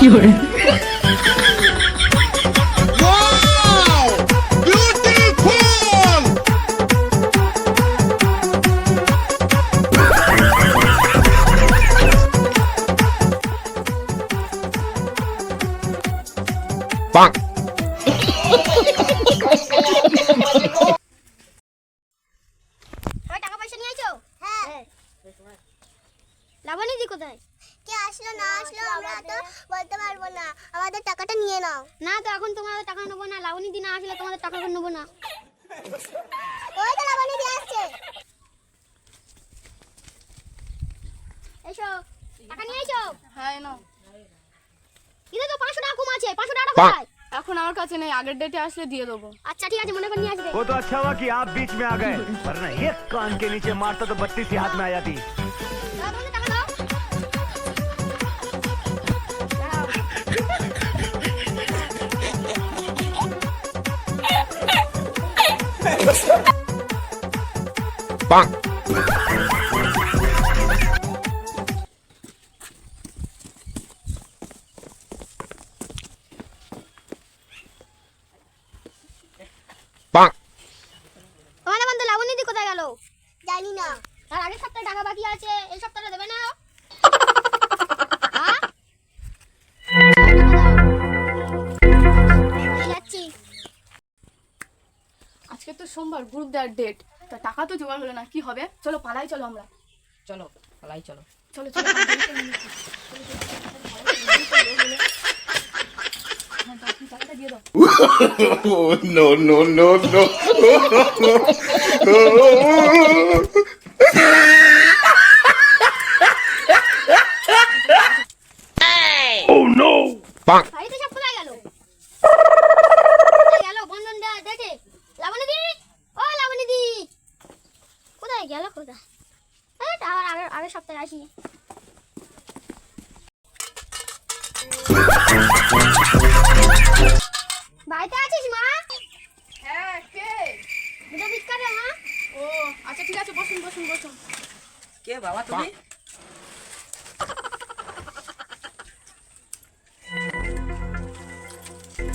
有人 লাবণী দি কোথায় কে আসলো না আসলো আমরা তো বলতে পারবো না আমাদের টাকাটা নিয়ে নাও না তো এখন তোমাদের টাকা নেবো না লাবণী দি না আসলে তোমাদের টাকা নেবো না ওই তো লাবণী দিয়ে আসছে এসো টাকা নিয়ে আইছো হ্যাঁ না এটা তো পাঁচশো টাকা কম আছে পাঁচশো টাকা কোথায় এখন আমার কাছে নেই আগের ডেটে আসলে দিয়ে দেবো আচ্ছা ঠিক আছে মনে করে নিয়ে আসবে वो तो अच्छा हुआ कि आप बीच में आ गए वरना एक कान के नीचे मारता तो बत्तीस ही हाथ में आ जाती তোমাদের বন্ধু লাবণী দি কোথায় গেল? জানি না। তার আগের সপ্তাহে টাকা বাকি আছে এই সপ্তাহে দেবে না। আজকে তো সোমবার গ্রুপ দেওয়ার ডেট তা টাকা তো জোগাড় হলো না কি হবে? চলো পালাই চলো আমরা। চলো পালাই চলো। চলো চলো হ্যাঁ, দাও, তুমি টাকাটা দিয়ে দাও Oh, no, no, no, no. বাড়িতে সব কোথায় গেল কোথায় গেল বন্ধন দেওয়া দেখে লাবণী দি ও লাবণী দি কোথায় গেল কোথায়? আবার আগের আগের সপ্তাহে আসি বাড়িতে আছিস মা? হ্যাঁ কে? দুটো মা। ও আচ্ছা ঠিক আছে বসুন বসুন বসুন। কে বাবা তুমি?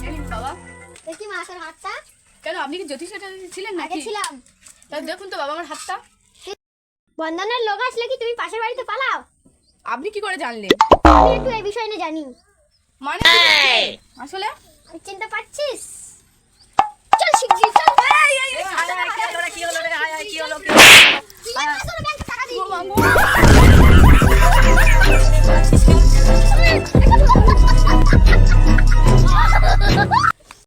এই নিন বাবা। দেখি মা হাতটা। কেন আপনি কি জ্যোতিষ ছিলেন নাকি? ছিলাম। দেখুন তো বাবা আমার হাতটা। বন্ধনের লোক আসলে কি তুমি পাশের বাড়িতে পালাও? আপনি কি করে জানলেন? আমি একটু এই বিষয় নিয়ে জানি। মানে? আসলে? চিনতে পারছিস? চল শিগগির চল। কি হলো রে আয় আয় কি হলো কি